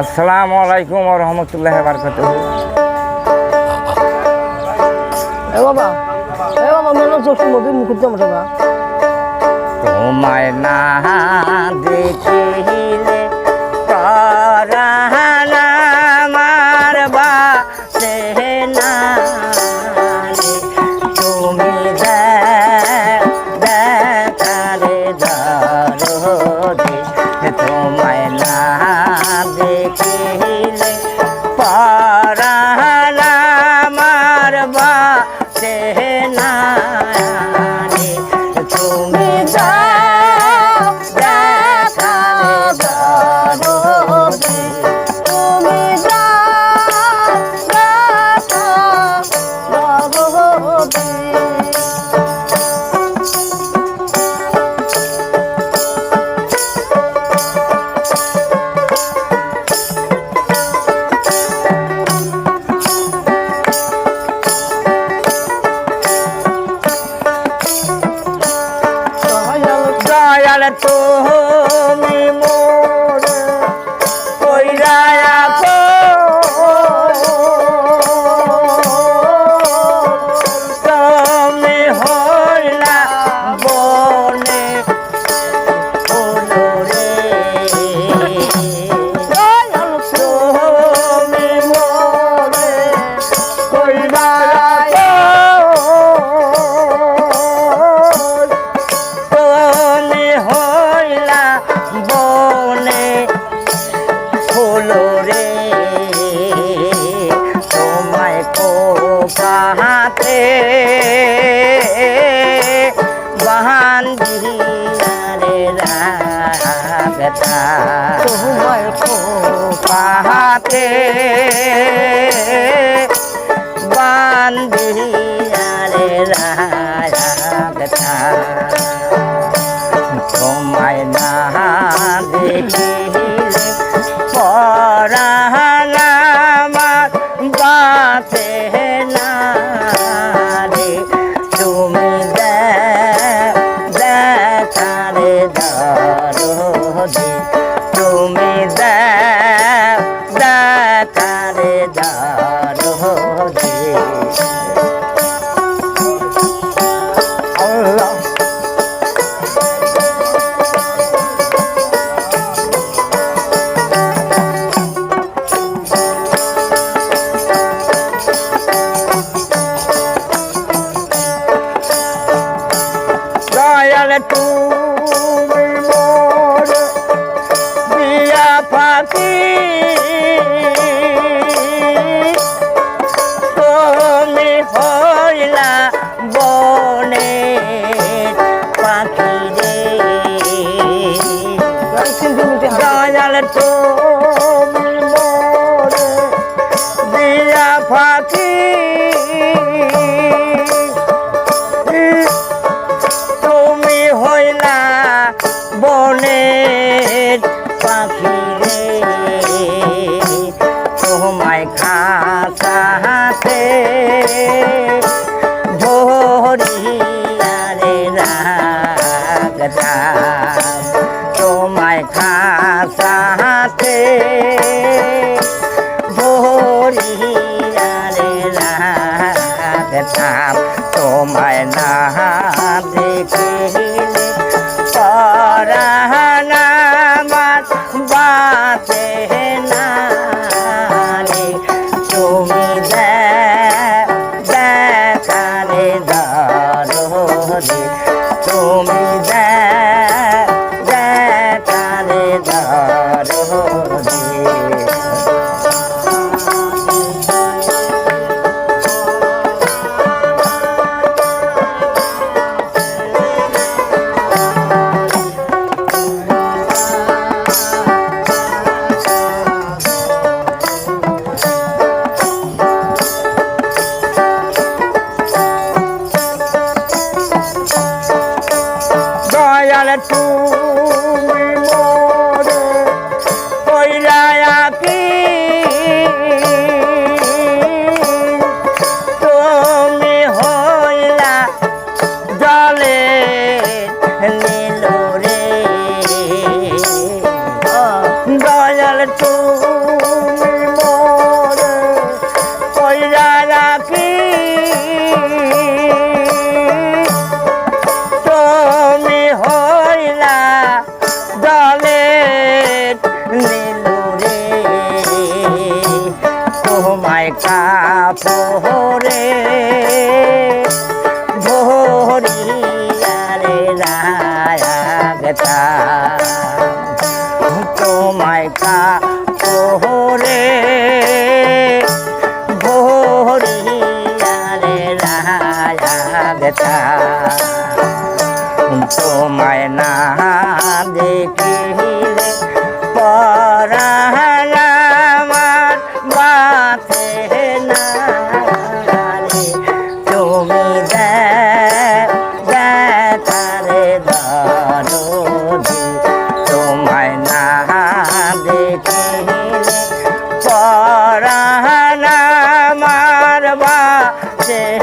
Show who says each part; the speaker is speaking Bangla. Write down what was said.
Speaker 1: আসসালামু আলাইকুম ওয়া রাহমাতুল্লাহি ওয়া বারাকাতুহু।
Speaker 2: এ বাবা এ বাবা মনে হচ্ছে মুখুদ্দ
Speaker 1: তোমায় না দেখি। আছে না নাই কাহাতে বাহান দিয়ারে রাবেতা তোমার কোপাহাতে বান দিয়ারে রাবেতা তোমায় না দেখি। ver tú. மலட்டும் কাপড়ে ভরিয়ারে রায়গতা তোমায় কাপড়ে ভরিয়ারে রায়গতা তোমায় না দেখিলে আছে